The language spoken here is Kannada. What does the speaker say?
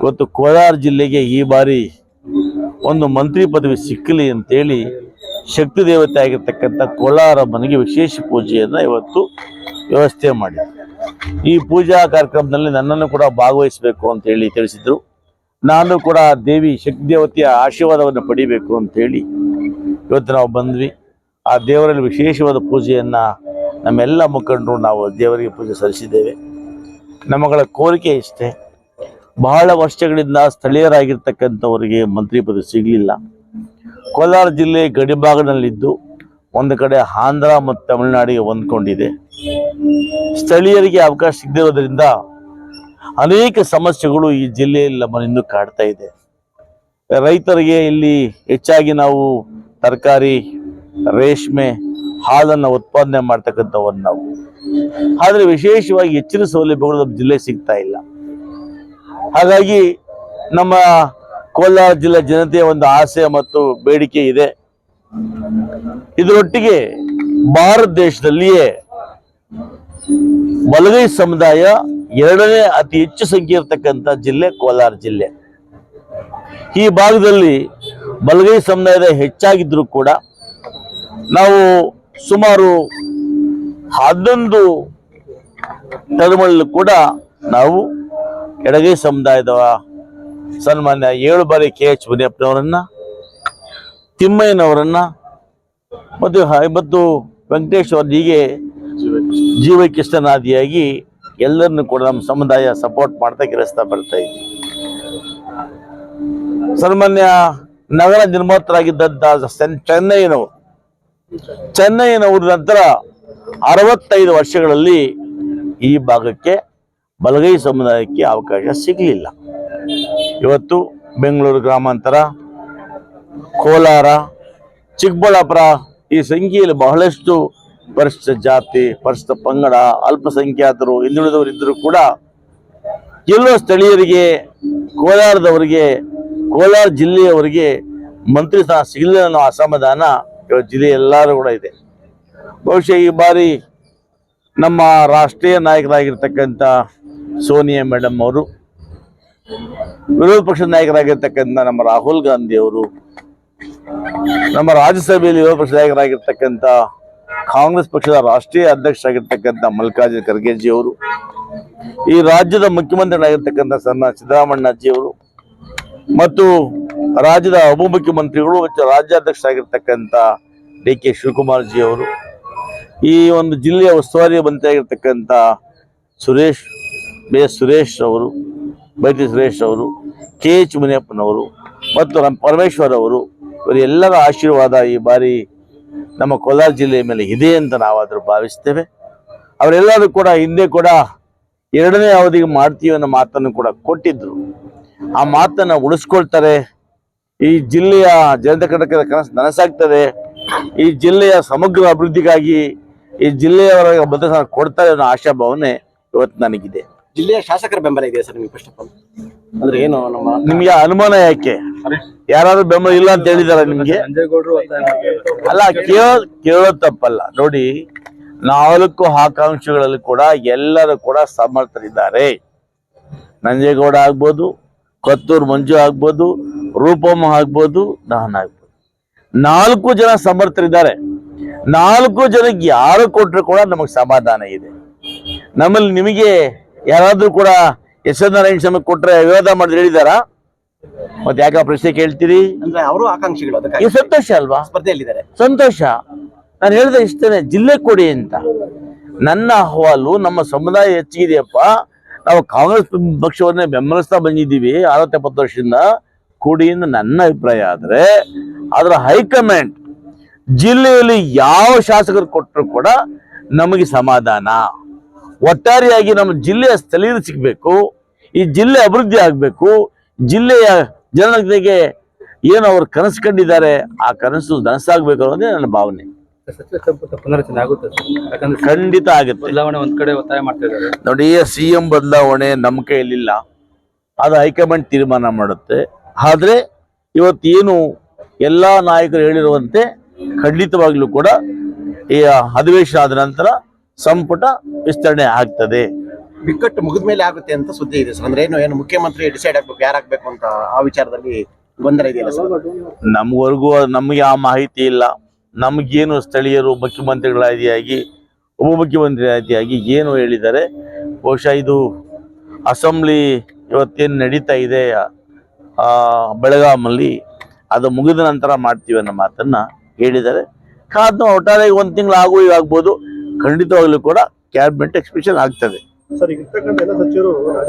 ಇವತ್ತು ಕೋಲಾರ ಜಿಲ್ಲೆಗೆ ಈ ಬಾರಿ ಒಂದು ಮಂತ್ರಿ ಪದವಿ ಸಿಕ್ಕಲಿ ಅಂತೇಳಿ ಶಕ್ತಿ ದೇವತೆ ಆಗಿರ್ತಕ್ಕಂಥ ಕೋಲಾರ ಮನೆಗೆ ವಿಶೇಷ ಪೂಜೆಯನ್ನು ಇವತ್ತು ವ್ಯವಸ್ಥೆ ಮಾಡಿದೆ ಈ ಪೂಜಾ ಕಾರ್ಯಕ್ರಮದಲ್ಲಿ ನನ್ನನ್ನು ಕೂಡ ಭಾಗವಹಿಸಬೇಕು ಅಂತ ಹೇಳಿ ತಿಳಿಸಿದ್ರು. ನಾನು ಕೂಡ ದೇವಿ ಶಕ್ತಿ ದೇವತೆಯ ಆಶೀರ್ವಾದವನ್ನು ಪಡಿಬೇಕು ಅಂತೇಳಿ ಇವತ್ತು ನಾವು ಬಂದ್ವಿ. ಆ ದೇವರಲ್ಲಿ ವಿಶೇಷವಾದ ಪೂಜೆಯನ್ನು ನಮ್ಮೆಲ್ಲ ಮುಖಂಡರು ನಾವು ದೇವರಿಗೆ ಪೂಜೆ ಸಲ್ಲಿಸಿದ್ದೇವೆ. ನಮ್ಮಗಳ ಕೋರಿಕೆ ಇಷ್ಟೇ. ಬಹಳ ವರ್ಷಗಳಿಂದ ಸ್ಥಳೀಯರಾಗಿರ್ತಕ್ಕಂಥವರಿಗೆ ಮಂತ್ರಿ ಪದವಿ ಸಿಗಲಿಲ್ಲ. ಕೋಲಾರ ಜಿಲ್ಲೆ ಗಡಿಭಾಗದಲ್ಲಿದ್ದು ಒಂದು ಕಡೆ ಆಂಧ್ರ ಮತ್ತು ತಮಿಳುನಾಡಿಗೆ ಹೊಂದ್ಕೊಂಡಿದೆ. ಸ್ಥಳೀಯರಿಗೆ ಅವಕಾಶ ಸಿಗದಿರೋದ್ರಿಂದ ಅನೇಕ ಸಮಸ್ಯೆಗಳು ಈ ಜಿಲ್ಲೆಯಲ್ಲಿ ನಮ್ಮ ಇನ್ನೂ ಕಾಡ್ತಾ ಇದೆ. ರೈತರಿಗೆ ಇಲ್ಲಿ ಹೆಚ್ಚಾಗಿ ನಾವು ತರಕಾರಿ, ರೇಷ್ಮೆ, ಹಾಲನ್ನು ಉತ್ಪಾದನೆ ಮಾಡ್ತಕ್ಕಂಥವ್ರು ನಾವು. ಆದರೆ ವಿಶೇಷವಾಗಿ ಹೆಚ್ಚಿನ ಸೌಲಭ್ಯಗಳು ನಮ್ಮ ಜಿಲ್ಲೆ ಸಿಗ್ತಾ ಇಲ್ಲ. ಹಾಗಾಗಿ ನಮ್ಮ ಕೋಲಾರ ಜಿಲ್ಲೆ ಜನತೆಯ ಒಂದು ಆಸೆ ಮತ್ತು ಬೇಡಿಕೆ ಇದೆ. ಇದರೊಟ್ಟಿಗೆ ಭಾರತ ದೇಶದಲ್ಲಿಯೇ ಬಲಗೈ ಸಮುದಾಯ ಎರಡನೇ ಅತಿ ಹೆಚ್ಚು ಸಂಖ್ಯೆ ಇರತಕ್ಕಂಥ ಜಿಲ್ಲೆ ಕೋಲಾರ ಜಿಲ್ಲೆ. ಈ ಭಾಗದಲ್ಲಿ ಬಲಗೈ ಸಮುದಾಯದ ಹೆಚ್ಚಾಗಿದ್ರೂ ಕೂಡ ನಾವು ಸುಮಾರು ಹನ್ನೊಂದು ಟರ್ಮಲ್ಲಿ ಕೂಡ ನಾವು ಎಡಗೈ ಸಮುದಾಯದ ಸನ್ಮಾನ್ಯ ಏಳು ಬಾರಿ ಕೆ ಎಚ್ ಮುನಿಯಪ್ಪನವರನ್ನ, ತಿಮ್ಮಯ್ಯನವರನ್ನ, ಮತ್ತು ಮತ್ತು ವೆಂಕಟೇಶ್ ಅವ್ರ ಹೀಗೆ ಜೀವಕೃಷ್ಣನಾದಿಯಾಗಿ ಎಲ್ಲರನ್ನು ಕೂಡ ನಮ್ಮ ಸಮುದಾಯ ಸಪೋರ್ಟ್ ಮಾಡ್ತಾ ಕೆಲಸ ಬರ್ತಾ ಇದ್ವಿ ಸನ್ಮಾನ್ಯ ನಗರ ನಿರ್ಮಾತರಾಗಿದ್ದಂಥ ಚೆನ್ನೈನವರು ಚೆನ್ನೈನವ್ರ ನಂತರ ಅರವತ್ತೈದು ವರ್ಷಗಳಲ್ಲಿ ಈ ಭಾಗಕ್ಕೆ ಬಲಗೈ ಸಮುದಾಯಕ್ಕೆ ಅವಕಾಶ ಸಿಗಲಿಲ್ಲ. ಇವತ್ತು ಬೆಂಗಳೂರು ಗ್ರಾಮಾಂತರ, ಕೋಲಾರ, ಚಿಕ್ಕಬಳ್ಳಾಪುರ ಈ ಸಂಖ್ಯೆಯಲ್ಲಿ ಬಹಳಷ್ಟು ಪರಿಶಿಷ್ಟ ಜಾತಿ ಪರಿಶಿಷ್ಟ ಪಂಗಡ, ಅಲ್ಪಸಂಖ್ಯಾತರು, ಹಿಂದುಳಿದವರು ಇದ್ದರೂ ಕೂಡ ಎಲ್ಲೋ ಸ್ಥಳೀಯರಿಗೆ, ಕೋಲಾರದವರಿಗೆ, ಕೋಲಾರ ಜಿಲ್ಲೆಯವರಿಗೆ ಮಂತ್ರಿ ಸ್ಥಾನ ಸಿಗಲಿಲ್ಲ ಅನ್ನೋ ಅಸಮಾಧಾನ ಇವತ್ತು ಜಿಲ್ಲೆ ಎಲ್ಲರೂ ಕೂಡ ಇದೆ. ಬಹುಶಃ ಈ ಬಾರಿ ನಮ್ಮ ರಾಷ್ಟ್ರೀಯ ನಾಯಕರಾಗಿರ್ತಕ್ಕಂಥ ಸೋನಿಯಾ ಮೇಡಮ್ ಅವರು ವಿರೋಧ ಪಕ್ಷದ ನಾಯಕರಾಗಿರ್ತಕ್ಕಂಥ ನಮ್ಮ ರಾಹುಲ್ ಗಾಂಧಿ ಅವರು, ನಮ್ಮ ರಾಜ್ಯಸಭೆಯಲ್ಲಿ ವಿರೋಧ ಪಕ್ಷದ ನಾಯಕರಾಗಿರ್ತಕ್ಕಂಥ ಕಾಂಗ್ರೆಸ್ ಪಕ್ಷದ ರಾಷ್ಟ್ರೀಯ ಅಧ್ಯಕ್ಷರಾಗಿರ್ತಕ್ಕಂಥ ಮಲ್ಲಿಕಾರ್ಜುನ ಖರ್ಗೆಜಿ ಅವರು, ಈ ರಾಜ್ಯದ ಮುಖ್ಯಮಂತ್ರಿಗಳಾಗಿರ್ತಕ್ಕಂಥ ಸಣ್ಣ ಸಿದ್ದರಾಮಣ್ಣಜಿ ಅವರು ಮತ್ತು ರಾಜ್ಯದ ಉಪಮುಖ್ಯಮಂತ್ರಿಗಳು ಮತ್ತು ರಾಜ್ಯಾಧ್ಯಕ್ಷರಾಗಿರ್ತಕ್ಕಂಥ ಡಿ ಕೆ ಶಿವಕುಮಾರ್ ಜಿ ಅವರು, ಈ ಒಂದು ಜಿಲ್ಲೆಯ ಉಸ್ತುವಾರಿ ಮಂತ್ರಿಯಾಗಿರ್ತಕ್ಕಂಥ ಸುರೇಶ್ ಬಿ ಎಸ್ ಸುರೇಶ್ ಅವರು ಬೈತಿ ಸುರೇಶ್ ಅವರು, ಕೆ ಎಚ್ ಮುನಿಯಪ್ಪನವರು, ಮತ್ತು ನಮ್ಮ ಪರಮೇಶ್ವರ್ ಅವರು ಇವರೆಲ್ಲರ ಆಶೀರ್ವಾದ ಈ ಬಾರಿ ನಮ್ಮ ಕೋಲಾರ ಜಿಲ್ಲೆಯ ಮೇಲೆ ಇದೆ ಅಂತ ನಾವಾದರೂ ಭಾವಿಸ್ತೇವೆ. ಅವರೆಲ್ಲರೂ ಕೂಡ ಹಿಂದೆ ಕೂಡ ಎರಡನೇ ಅವಧಿಗೆ ಮಾಡ್ತೀವಿ ಅನ್ನೋ ಮಾತನ್ನು ಕೂಡ ಕೊಟ್ಟಿದ್ದರು ಆ ಮಾತನ್ನು ಉಳಿಸ್ಕೊಳ್ತಾರೆ. ಈ ಜಿಲ್ಲೆಯ ಜನತೆ ಕಟಕದ ಕನಸು ನನಸಾಗ್ತದೆ. ಈ ಜಿಲ್ಲೆಯ ಸಮಗ್ರ ಅಭಿವೃದ್ಧಿಗಾಗಿ ಈ ಜಿಲ್ಲೆಯವರ ಭದ್ರತೆ ಕೊಡ್ತಾರೆ ಅನ್ನೋ ಆಶಾಭಾವನೆ ಇವತ್ತು ನನಗಿದೆ. ಜಿಲ್ಲೆಯ ಶಾಸಕರ ಬೆಂಬಲ ಇದೆ ಸರ್ ನಿಮ್ಗೆ ಫಸ್ಟ್ ಆಫ್ ಆಲ್ ಅಂದ್ರೆ ಏನು ನಮ್ಮ ನಿಮ್ಗೆ ಅನುಮಾನ ಯಾಕೆ? ಯಾರಾದ್ರೂ ಬೆಂಬಲ ಇಲ್ಲ ಅಂತ ಹೇಳಿದಾರ ನಿಮ್ಗೆ? ಅಲ್ಲ ಕೇಳ ಕೇಳೋ ಕೇಳೋದು ತಪ್ಪಲ್ಲ. ನೋಡಿ ನಾಲ್ಕು ಆಕಾಂಕ್ಷೆಗಳಲ್ಲಿ ಕೂಡ ಎಲ್ಲರೂ ಕೂಡ ಸಮರ್ಥರಿದ್ದಾರೆ. ನಂಜೇಗೌಡ ಆಗ್ಬೋದು ಕತ್ತೂರ್ ಮಂಜು ಆಗ್ಬೋದು ರೂಪಮ್ಮ ಆಗ್ಬೋದು ನಾನು ಆಗ್ಬೋದು. ನಾಲ್ಕು ಜನ ಸಮರ್ಥರಿದ್ದಾರೆ. ನಾಲ್ಕು ಜನಕ್ಕೆ ಯಾರು ಕೊಟ್ಟರು ಕೂಡ ನಮಗೆ ಸಮಾಧಾನ ಇದೆ. ನಮ್ಮಲ್ಲಿ ನಿಮಗೆ ಯಾರಾದ್ರೂ ಕೂಡ ಎಸ್ ಎನ್ ನಾರಾಯಣ ಸ್ವಾಮಿ ಕೊಟ್ರೆ ವಿವಾದ ಮಾಡಿದ್ರೆ ಹೇಳಿದಾರ? ಮತ್ತೆ ಯಾಕೆ ಆ ಪ್ರಶ್ನೆ ಕೇಳ್ತೀರಿ? ಅಂದ್ರೆ ಅವರು ಆಕಾಂಕ್ಷಿಗಳು ಅದಕ್ಕಾಗಿ. ಸಂತೋಷ ಅಲ್ವಾ? ಸ್ಪರ್ಧೆಯಲ್ಲಿದ್ದಾರೆ. ಸಂತೋಷ. ನಾನು ಹೇಳಿದ ಇಷ್ಟೇ ಜಿಲ್ಲೆ ಕೊಡಿ ಅಂತ. ನನ್ನ ಅಹವಾಲು ನಮ್ಮ ಸಮುದಾಯ ಹೆಚ್ಚಿಗಿದೆಯಪ್ಪ ನಾವು ಕಾಂಗ್ರೆಸ್ ಪಕ್ಷವನ್ನೇ ಬೆಂಬಲಿಸ್ತಾ ಬಂದಿದ್ದೀವಿ ಅರವತ್ತು ಎಪ್ಪತ್ತು ವರ್ಷದಿಂದ. ಕೊಡಿ ಅಂತ ನನ್ನ ಅಭಿಪ್ರಾಯ ಆದರೆ ಅದರ ಹೈಕಮಾಂಡ್ ಜಿಲ್ಲೆಯಲ್ಲಿ ಯಾವ ಶಾಸಕರು ಕೊಟ್ಟರು ಕೂಡ ನಮಗೆ ಸಮಾಧಾನ. ಒಟ್ಟಾರೆಯಾಗಿ ನಮ್ಮ ಜಿಲ್ಲೆಯ ಸ್ಥಳೀಯರು ಸಿಗಬೇಕು ಈ ಜಿಲ್ಲೆ ಅಭಿವೃದ್ಧಿ ಆಗಬೇಕು ಜಿಲ್ಲೆಯ ಜನತೆಗೆ ಏನು ಅವರು ಕನಸು ಕಂಡಿದ್ದಾರೆ ಆ ಕನಸು ನನಸಾಗಬೇಕು ಅನ್ನೋದೇ ನನ್ನ ಭಾವನೆ. ಸಚಿವ ಸಂಪುಟ ಪುನರಚನೆ ಆಗುತ್ತೆ ಯಾಕಂದ್ರೆ ಖಂಡಿತ ಆಗುತ್ತೆ. ಬದಲಾವಣೆ ಒಂದ್ ಕಡೆ ಒತ್ತಾಯ ಮಾಡ್ತಾ ಇದ್ದಾರೆ. ನೋಡಿ ಸಿ ಎಂ ಬದಲಾವಣೆ ನಮ್ಮ ಕೈಯಲ್ಲಿಲ್ಲ. ಅದು ಹೈಕಮಾಂಡ್ ತೀರ್ಮಾನ ಮಾಡುತ್ತೆ. ಆದ್ರೆ ಇವತ್ತೇನು ಎಲ್ಲಾ ನಾಯಕರು ಹೇಳಿರುವಂತೆ ಖಂಡಿತವಾಗ್ಲೂ ಕೂಡ ಈ ಅಧಿವೇಶನ ಆದ ನಂತರ ಸಂಪುಟ ವಿಸ್ತರಣೆ ಆಗ್ತದೆ. ಬಿಕ್ಕಟ್ಟು ಮುಗಿದ ಮೇಲೆ ಆಗುತ್ತೆ ಅಂತ ಸುದ್ದಿ ಇದೆ ಸರ್. ಅಂದ್ರೆ ಏನು ಏನು ಮುಖ್ಯಮಂತ್ರಿ ಡಿಸೈಡ್ ಆಗ್ಬೇಕು ಯಾರಾಗ್ಬೇಕು ಅಂತ ಆ ವಿಚಾರದಲ್ಲಿ ಗೊಂದಲ ಇದೆಯಲ್ಲ ಸರ್? ನಮ್ವರೆಗೂ ನಮಗೆ ಆ ಮಾಹಿತಿ ಇಲ್ಲ. ನಮ್ಗೇನು ಸ್ಥಳೀಯರು ಮುಖ್ಯಮಂತ್ರಿಗಳಾದಿಯಾಗಿ ಉಪಮುಖ್ಯಮಂತ್ರಿ ಆದಿಯಾಗಿ ಏನು ಹೇಳಿದ್ದಾರೆ ಬಹುಶಃ ಇದು ಅಸೆಂಬ್ಲಿ ಇವತ್ತೇನು ನಡೀತಾ ಇದೆ ಆ, ಬೆಳಗಾಮಲ್ಲಿ ಅದು ಮುಗಿದ ನಂತರ ಮಾಡ್ತೀವಿ ಅನ್ನೋ ಮಾತನ್ನ ಹೇಳಿದ್ದಾರೆ. ಕಾದ್ನು ಒಟ್ಟಾರೆ ಒಂದು ತಿಂಗಳು ಆಗು ಆಗ್ಬೋದು. ಖಂಡಿತವಾಗ್ಲೂ ಕೂಡ ಕ್ಯಾಬಿನೆಟ್ ಎಕ್ಸ್ಪ್ರೆಷನ್ ಆಗ್ತದೆ.